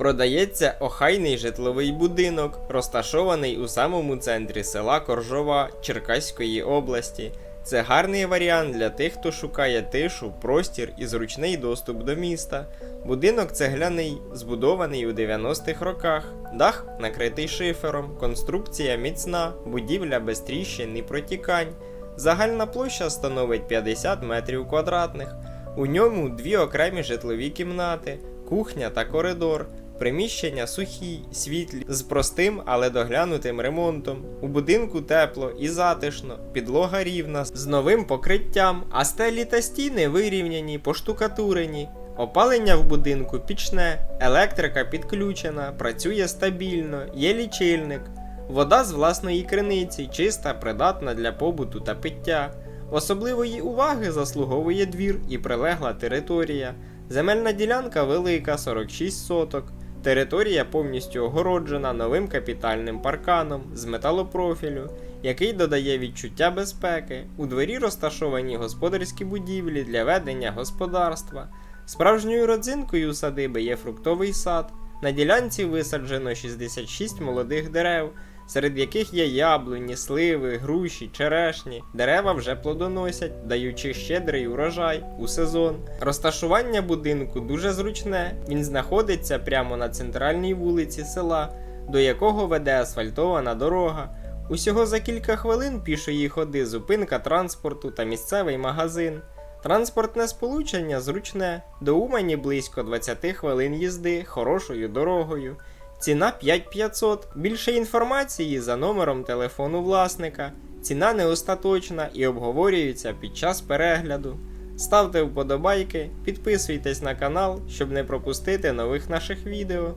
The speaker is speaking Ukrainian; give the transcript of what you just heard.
Продається охайний житловий будинок, розташований у самому центрі села Коржова Черкаської області. Це гарний варіант для тих, хто шукає тишу, простір і зручний доступ до міста. Будинок цегляний, збудований у 90-х роках. Дах накритий шифером, конструкція міцна, будівля без тріщин і протікань. Загальна площа становить 50 метрів квадратних. У ньому дві окремі житлові кімнати, кухня та коридор. Приміщення сухі, світлі, з простим, але доглянутим ремонтом. У будинку тепло і затишно, підлога рівна, з новим покриттям, а стелі та стіни вирівняні, поштукатурені. Опалення в будинку пічне, електрика підключена, працює стабільно, є лічильник. Вода з власної криниці, чиста, придатна для побуту та пиття. Особливої уваги заслуговує двір і прилегла територія. Земельна ділянка велика 46 соток. Територія повністю огороджена новим капітальним парканом з металопрофілю, який додає відчуття безпеки. У дворі розташовані господарські будівлі для ведення господарства. Справжньою родзинкою садиби є фруктовий сад. На ділянці висаджено 66 молодих дерев, серед яких є яблуні, сливи, груші, черешні. Дерева вже плодоносять, даючи щедрий урожай у сезон. Розташування будинку дуже зручне. Він знаходиться прямо на центральній вулиці села, до якого веде асфальтована дорога. Усього за кілька хвилин пішої ходи зупинка транспорту та місцевий магазин. Транспортне сполучення зручне, до Умані близько 20 хвилин їзди хорошою дорогою. Ціна 5500. Більше інформації за номером телефону власника. Ціна не остаточна і обговорюється під час перегляду. Ставте вподобайки, підписуйтесь на канал, щоб не пропустити нових наших відео.